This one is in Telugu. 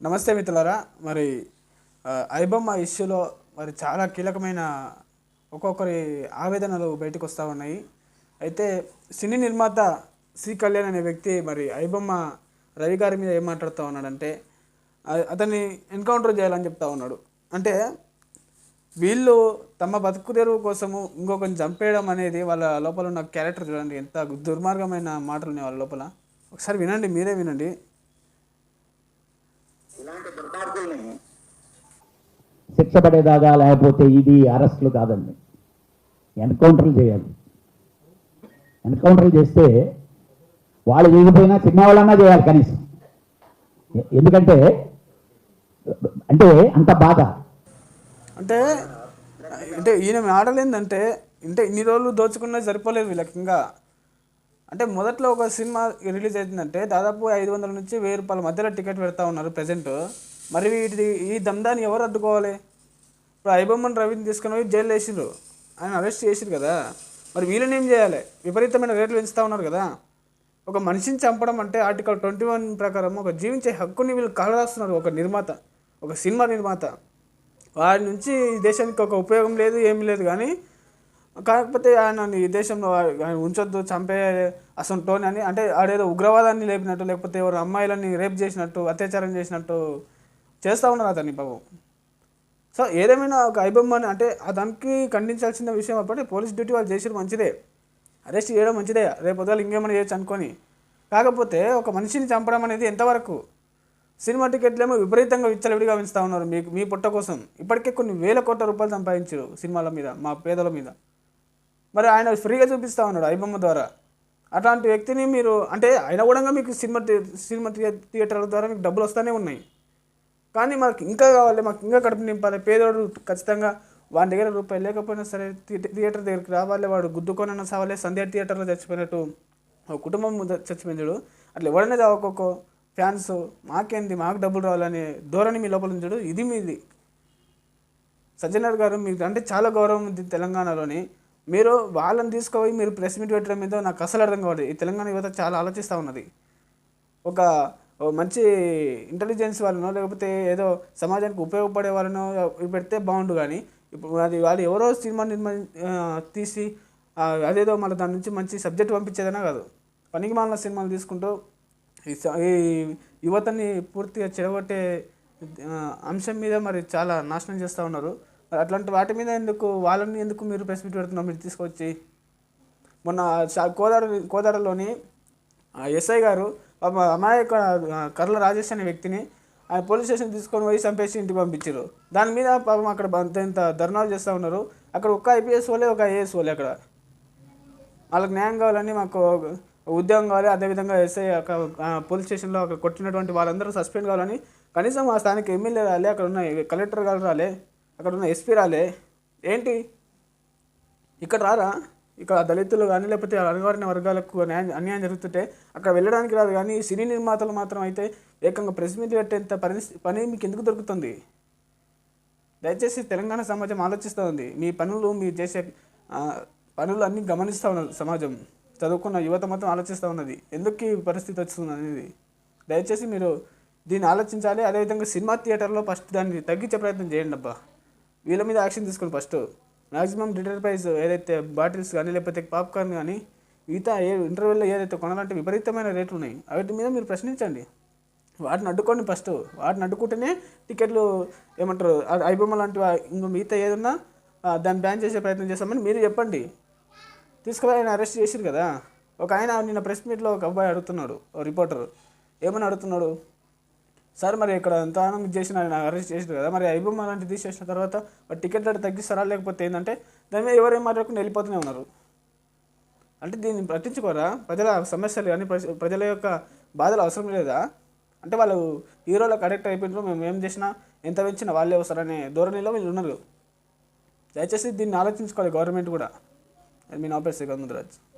నమస్తే మిత్రులారా. మరి ఐబొమ్మ ఇష్యూలో మరి చాలా కీలకమైన ఒక్కొక్కరి ఆవేదనలు బయటకు వస్తూ ఉన్నాయి. అయితే సినీ నిర్మాత సి కళ్యాణ్ అనే వ్యక్తి మరి ఐబొమ్మ రవి గారి మీద ఏం మాట్లాడుతూ ఉన్నాడంటే అతన్ని ఎన్కౌంటర్ చేయాలని చెప్తా ఉన్నాడు. అంటే వీళ్ళు తమ బతుకు తెరువు కోసము ఇంకొకరిని చంపేయడం అనేది వాళ్ళ లోపల ఉన్న క్యారెక్టర్ చూడండి ఎంత దుర్మార్గమైన మాటలు ఉన్నాయి వాళ్ళ లోపల. ఒకసారి వినండి మీరే వినండి. దుర్మార్గుల్ని శిక్ష పడేదాకా లేకపోతే ఇది అరెస్టులు కాదండి. ఎన్కౌంటర్లు చేయాలి. ఎన్కౌంటర్లు చేస్తే వాళ్ళు చేయకపోయినా చిన్న వాళ్ళన్నా చేయాలి కనీసం. ఎందుకంటే అంటే అంత బాధ. అంటే అంటే ఈయన ఆటలు ఏంటంటే అంటే ఇన్ని రోజులు దోచుకున్నది సరిపోలేదు వీళ్ళకి ఇంకా. అంటే మొదట్లో ఒక సినిమా రిలీజ్ అవుతుందంటే దాదాపు ఐదు వందల నుంచి వెయ్యి రూపాయల మధ్యలో టికెట్ పెడతా ఉన్నారు ప్రజెంట్. మరి వీటి ఈ దందాన్ని ఎవరు అడ్డుకోవాలి? ఇప్పుడు ఐబొమ్మన్ రవిని తీసుకుని పోయి జైలు వేసిండ్రు. ఆయన అరెస్ట్ చేసిరు కదా. మరి వీళ్ళని ఏం చేయాలి? విపరీతమైన రేట్లు పెంచుతూ ఉన్నారు కదా. ఒక మనిషిని చంపడం అంటే ఆర్టికల్ ట్వంటీ వన్ ప్రకారం ఒక జీవించే హక్కుని వీళ్ళు కలరాస్తున్నారు ఒక నిర్మాత ఒక సినిమా నిర్మాత. వాడి నుంచి ఈ దేశానికి ఒక ఉపయోగం లేదు ఏమీ లేదు కానీ కాకపోతే ఆయన ఈ దేశంలో ఆయన ఉంచొద్దు చంపే అసలు టోన్ అని అంటే ఆడేదో ఉగ్రవాదాన్ని లేపినట్టు లేకపోతే ఎవరు అమ్మాయిలని రేప్ చేసినట్టు అత్యాచారం చేసినట్టు చేస్తూ ఉన్నారు అతన్ని పాపం. సో ఏదేమైనా ఒక ఐబొమ్మని అంటే ఆ దానికి ఖండించాల్సిన విషయం అప్పటి పోలీస్ డ్యూటీ వాళ్ళు చేసిన మంచిదే. అరెస్ట్ చేయడం మంచిదే. రేపు పొద్దులు ఇంకేమైనా చేయొచ్చు అనుకొని. కాకపోతే ఒక మనిషిని చంపడం అనేది ఎంతవరకు సినిమా టికెట్లేమో విపరీతంగా విచ్చలవిడిగా పెంచుతూ ఉన్నారు మీకు మీ పుట్ట కోసం. ఇప్పటికే కొన్ని వేల కోట్ల రూపాయలు సంపాదించారు సినిమాల మీద మా పేదల మీద. మరి ఆయన ఫ్రీగా చూపిస్తా ఉన్నాడు ఐబొమ్మ ద్వారా. అట్లాంటి వ్యక్తిని మీరు అంటే ఆయన కూడా మీకు సినిమా సినిమా థియేటర్ల ద్వారా మీకు డబ్బులు వస్తూనే ఉన్నాయి. కానీ మాకు ఇంకా కావాలి మాకు ఇంకా కడుపు నింపాలి. పేదోడు ఖచ్చితంగా వాడి దగ్గర రూపాయలు లేకపోయినా సరే థియేటర్ దగ్గరికి రావాలి. వాడు గుద్దుకొనన్నా సావాలి. సంధ్య థియేటర్లో చచ్చిపోయినట్టు ఒక కుటుంబం ద- అట్లా ఎవడనే చావకోకో ఫ్యాన్స్ మాకేంది? మాకు డబ్బులు రావాలనే ధోరణి మీ లోపల ఉంచాడు ఇది మీది. సజ్జనర్ గారు మీకు అంటే చాలా గౌరవం ఉంది తెలంగాణలోని. మీరు వాళ్ళని తీసుకుపోయి మీరు ప్రెస్ మీట్ పెట్టడం మీద నాకు అసలు అర్థం కావదు ఈ తెలంగాణ యువత చాలా ఆలోచిస్తూ ఉన్నది. ఒక మంచి ఇంటెలిజెన్స్ వాళ్ళనో లేకపోతే ఏదో సమాజానికి ఉపయోగపడే వాళ్ళనో పెడితే బాగుండు కానీ ఇప్పుడు అది వాళ్ళు ఎవరో సినిమా నిర్మా తీసి అదేదో మళ్ళీ దాని నుంచి మంచి సబ్జెక్ట్ పంపించేదనే కాదు. పనికి మాలిన సినిమాలు తీసుకుంటూ ఈ స- ఈ యువతని పూర్తిగా చెడగొట్టే అంశం మీద మరి చాలా నాశనం చేస్తూ ఉన్నారు. మరి అట్లాంటి వాటి మీద ఎందుకు వాళ్ళని ఎందుకు మీరు ప్రెస్ మీట్ పెడుతున్నారు మీరు తీసుకొచ్చి? మొన్న కోదాడ కోదాడలోని ఎస్ఐ గారు అమాయక కర్ల రాజేష్ అనే వ్యక్తిని ఆయన పోలీస్ స్టేషన్ తీసుకొని పోయి చంపేసి ఇంటికి పంపించారు దాని మీద పాపం అక్కడ అంత ఇంత ధర్నాలు చేస్తూ ఉన్నారు. అక్కడ ఒక్క ఐపీఎస్ వాళ్ళే ఒక ఐఏఎస్ వాళ్ళే అక్కడ. వాళ్ళకి న్యాయం కావాలని మాకు ఉద్యోగం కావాలి. అదేవిధంగా ఎస్ఐ ఒక పోలీస్ స్టేషన్లో అక్కడ కొట్టినటువంటి వాళ్ళందరూ సస్పెండ్ కావాలని కనీసం ఆ స్థానిక ఎమ్మెల్యే రాలే అక్కడ ఉన్న కలెక్టర్ గారు రాలే అక్కడ ఉన్న ఎస్పీ రాలే. ఏంటి? ఇక్కడ రారా? ఇక్కడ దళితులు కానీ లేకపోతే అణగారిన వర్గాలకు అన్యాయం జరుగుతుంటే అక్కడ వెళ్ళడానికి రాదు. కానీ సినీ నిర్మాతలు మాత్రం అయితే ఏకంగా ప్రెస్ మీట్ పెట్టేంత పని పని మీకు ఎందుకు దొరుకుతుంది? దయచేసి తెలంగాణ సమాజం ఆలోచిస్తూ ఉంది మీ పనులు మీరు చేసే పనులు అన్నీ గమనిస్తూ ఉన్నారు సమాజం. చదువుకున్న యువత మాత్రం ఆలోచిస్తూ ఉన్నది. ఎందుకు ఈ పరిస్థితి వస్తుంది అనేది. దయచేసి మీరు దీన్ని ఆలోచించాలి. అదేవిధంగా సినిమా థియేటర్లో ఫస్ట్ దాన్ని తగ్గించే ప్రయత్నం చేయండి అబ్బా. వీళ్ళ మీద యాక్షన్ తీసుకోండి ఫస్ట్. మ్యాక్సిమం లిటర్ ప్రైస్ ఏదైతే బాటిల్స్ కానీ లేకపోతే పాప్కార్న్ కానీ మిగతా ఏ ఇంటర్వెల్లో ఏదైతే కొనాలంటే విపరీతమైన రేట్లు ఉన్నాయి. వాటి మీద మీరు ప్రశ్నించండి. వాటిని అడ్డుకోండి ఫస్ట్. వాటిని అడ్డుకుంటేనే టికెట్లు ఏమంటారు ఐబొమ్మ లాంటి ఇంకా మిగతా ఏదన్నా దాన్ని బ్యాన్ చేసే ప్రయత్నం చేస్తామని మీరు చెప్పండి. తీసుకురా ఆయన అరెస్ట్ చేసిరు కదా. ఒక ఆయన నిన్న ప్రెస్ మీట్లో ఒక అబ్బాయి అడుగుతున్నాడు ఓ రిపోర్టర్. ఏమని అడుగుతున్నాడు? సార్ మరి ఇక్కడ ఎంత ఆనందం చేసిన ఆయన అరెస్ట్ చేసారు కదా మరి ఐబొమ్మ లాంటి తీసేసిన తర్వాత మరి టికెట్ రేటు తగ్గిస్తారా లేకపోతే ఏంటంటే దాని మీద ఎవరేం మాట్లాడకుండా వెళ్ళిపోతూనే ఉన్నారు? అంటే దీన్ని పట్టించుకోరా? ప్రజల సమస్యలు కానీ ప్రజల యొక్క బాధలు అవసరం లేదా? అంటే వాళ్ళు హీరోలకు అడిక్ట్ అయిపోయినారు మేము ఏం చేసినా ఎంత పెంచినా వాళ్ళే వస్తారనే ధోరణిలో వీళ్ళు ఉన్నారు. దయచేసి దీన్ని ఆలోచించుకోవాలి గవర్నమెంట్ కూడా. అది మీ నా పేరు